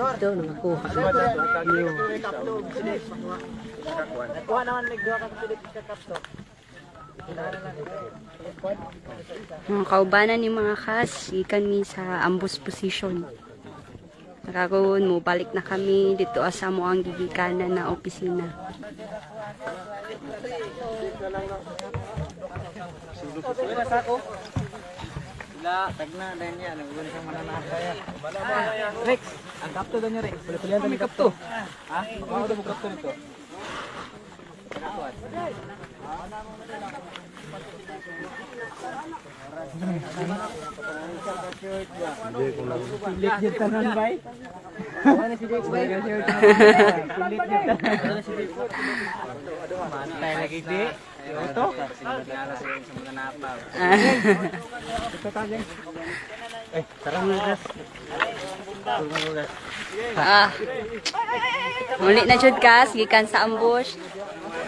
Ito, nakakuha. Kuha naman nagduha ka pilit sa kapto. Mga kaubanan ni mga kas, ikan mi sa ambush position. Nakaroon mo, balik na kami dito asa mo ang gigikanan na opisina. Sila, tagna, dahil niya, nagulun sa mananasa yan. Rex, ang kapto daw niya, Rex. Palihan kami kapto. Ha? Ako daw mo kapto nito. Ano si Dex ba? Pilit yung tanan. Ano Mantay lagi di. Ito? Ito tayo. Eh, lugas. Tarang lugas. Ah. Muli na jud kas, gikan sa ambush.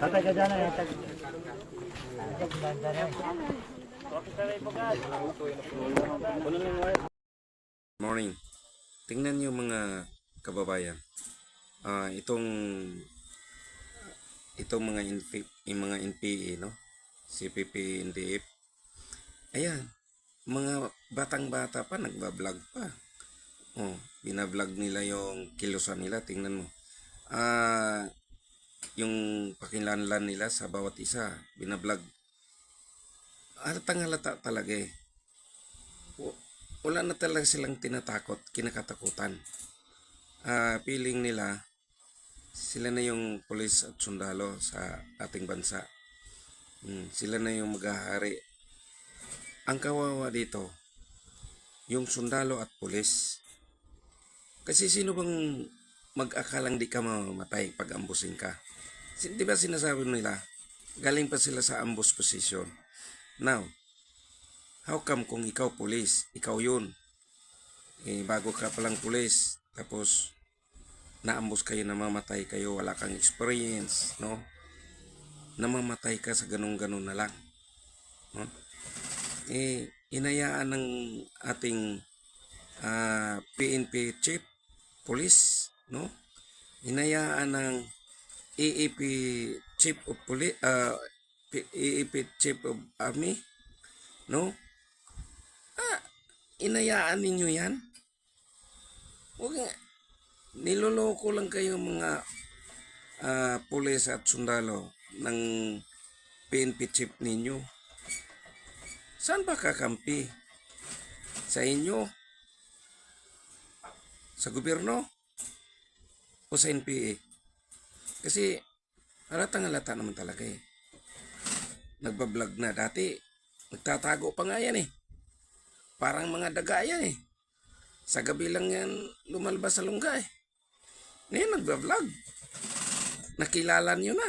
Tatay ka dyan na. Morning. Tingnan niyo mga kababayan. Ah, itong itong mga NP, mga NPA, no? CPP, NDF. Ayan, mga batang-bata pa nagba-vlog pa. Oh, bina-vlog nila yung kilusan nila, tingnan mo. Ah, yung pakilanlan nila sa bawat isa, bina-vlog. Halatang halata talaga eh wala na talaga silang tinatakot, kinakatakutan. Ah, feeling nila sila na yung pulis at sundalo sa ating bansa. Hmm, sila na yung maghahari. Ang kawawa dito, yung sundalo at pulis. Kasi sino bang mag-akalang di ka mamamatay pag ambusin ka? Di ba sinasabi nila, galing pa sila sa ambush position. Now, How come kung ikaw pulis, ikaw yun, eh, bago ka palang pulis, tapos naambos kayo, namamatay kayo, wala kang experience, no? Namamatay ka sa ganun-ganun na lang. No? Eh, inayaan ng ating ah, PNP chief, police, no? Inayaan ng EEP chief of police, EEP chief of army, no? inayaan ninyo yan? Huwag nga. Niloloko lang kayo mga ah, pulis at sundalo ng PNP chief ninyo. Saan ba kakampi? Sa inyo? Sa gobyerno? O sa NPA? Kasi halatang halata naman talaga eh. Nagbablog na dati. Nagtatago pa nga yan eh. Parang mga daga yan eh. Sa gabi lang yan lumalabas sa lungga eh. Ngayon nagbablog. Nakilala nyo na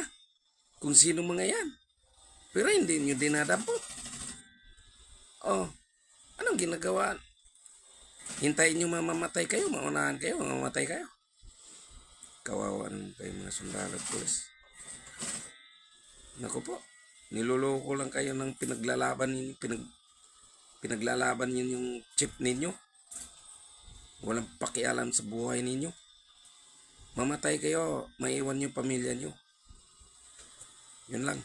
kung sino mga yan. Pero hindi nyo dinadampot. Oh, anong ginagawa? Hintayin nyo mamamatay kayo, maunahan kayo, mamamatay kayo. Kawawa naman kayo mga sundalo at pulis. Naku po, niloloko lang kayo ng pinaglalaban ninyo, pinag, pinaglalaban yun yung chip ninyo. Walang pakialam sa buhay ninyo. Mamatay kayo, maiwan yung pamilya nyo. Yun lang.